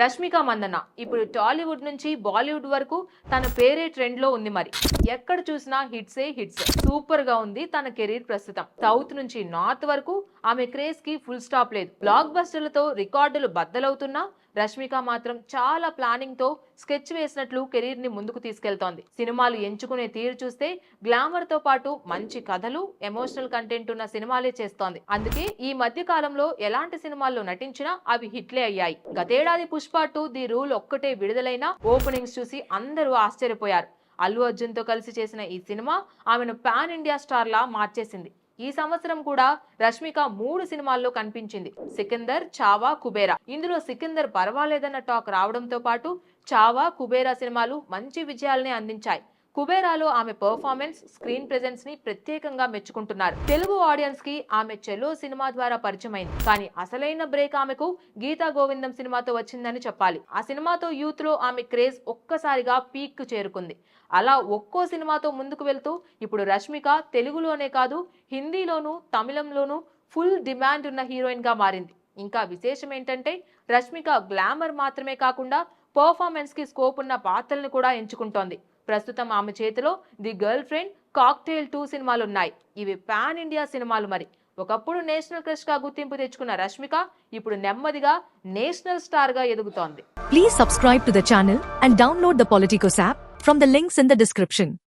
రష్మిక మందన్న ఇప్పుడు టాలీవుడ్ నుంచి బాలీవుడ్ వరకు తన పేరే ట్రెండ్లో ఉంది మరి. ఎక్కడ చూసినా హిట్సే హిట్స్. సూపర్గా ఉంది తన కెరీర్ ప్రస్తుతం. సౌత్ నుంచి నార్త్ వరకు ఆమె క్రేజ్కి ఫుల్ స్టాప్ లేదు. బ్లాక్ బస్టర్లతో రికార్డులు బద్దలవుతున్నా రష్మిక మాత్రం చాలా ప్లానింగ్తో స్కెచ్ వేసినట్లు కెరీర్ని ముందుకు తీసుకెళ్తోంది. సినిమాలు ఎంచుకునే తీరు చూస్తే గ్లామర్తో పాటు మంచి కథలు ఎమోషనల్ కంటెంట్ ఉన్న సినిమాలే చేస్తోంది. అందుకే ఈ మధ్య కాలంలో ఎలాంటి సినిమాల్లో నటించినా అవి హిట్లే అయ్యాయి. గతేడాది పుష్ప టూ ది రూల్ ఒక్కటే విడుదలైన ఓపెనింగ్స్ చూసి అందరూ ఆశ్చర్యపోయారు. అల్లు అర్జున్తో కలిసి చేసిన ఈ సినిమా ఆమెను పాన్ ఇండియా స్టార్ లా మార్చేసింది. ఈ సంవత్సరం కూడా రష్మిక మూడు సినిమాల్లో కనిపించింది. సికిందర్ చావా కుబేరా. ఇందులో సికిందర్ పర్వాలేదన్న టాక్ రావడంతో పాటు చావా కుబేరా సినిమాలు మంచి విజయాలనే అందించాయి. కుబేరాలో ఆమె పర్ఫార్మెన్స్ స్క్రీన్ ప్రెజెన్స్ని ప్రత్యేకంగా మెచ్చుకుంటున్నారు. తెలుగు ఆడియన్స్కి ఆమె చెలో సినిమా ద్వారా పరిచయమైంది. కానీ అసలైన బ్రేక్ ఆమెకు గీతా గోవిందం సినిమాతో వచ్చిందని చెప్పాలి. ఆ సినిమాతో యూత్లో ఆమె క్రేజ్ ఒక్కసారిగా పీక్ చేరుకుంది. అలా ఒక్కో సినిమాతో ముందుకు వెళ్తూ ఇప్పుడు రష్మిక తెలుగులోనే కాదు హిందీలోనూ తమిళంలోనూ ఫుల్ డిమాండ్ ఉన్న హీరోయిన్గా మారింది. ఇంకా విశేషం ఏంటంటే రష్మిక గ్లామర్ మాత్రమే కాకుండా పర్ఫార్మెన్స్కి స్కోప్ ఉన్న పాత్రలను కూడా ఎంచుకుంటోంది. ప్రస్తుతం ఆమె చేతిలో the girl friend cocktail two సినిమాలు ఉన్నాయి ఇవి పాన్ ఇండియా సినిమాలు మరి. ఒకప్పుడు నేషనల్ క్రష్గా గుర్తింపు తెచ్చుకున్న రష్మిక ఇప్పుడు నెమ్మదిగా నేషనల్ స్టార్గా ఎదుగుతోంది. Please subscribe to the channel and download the Politicos app from the links in the description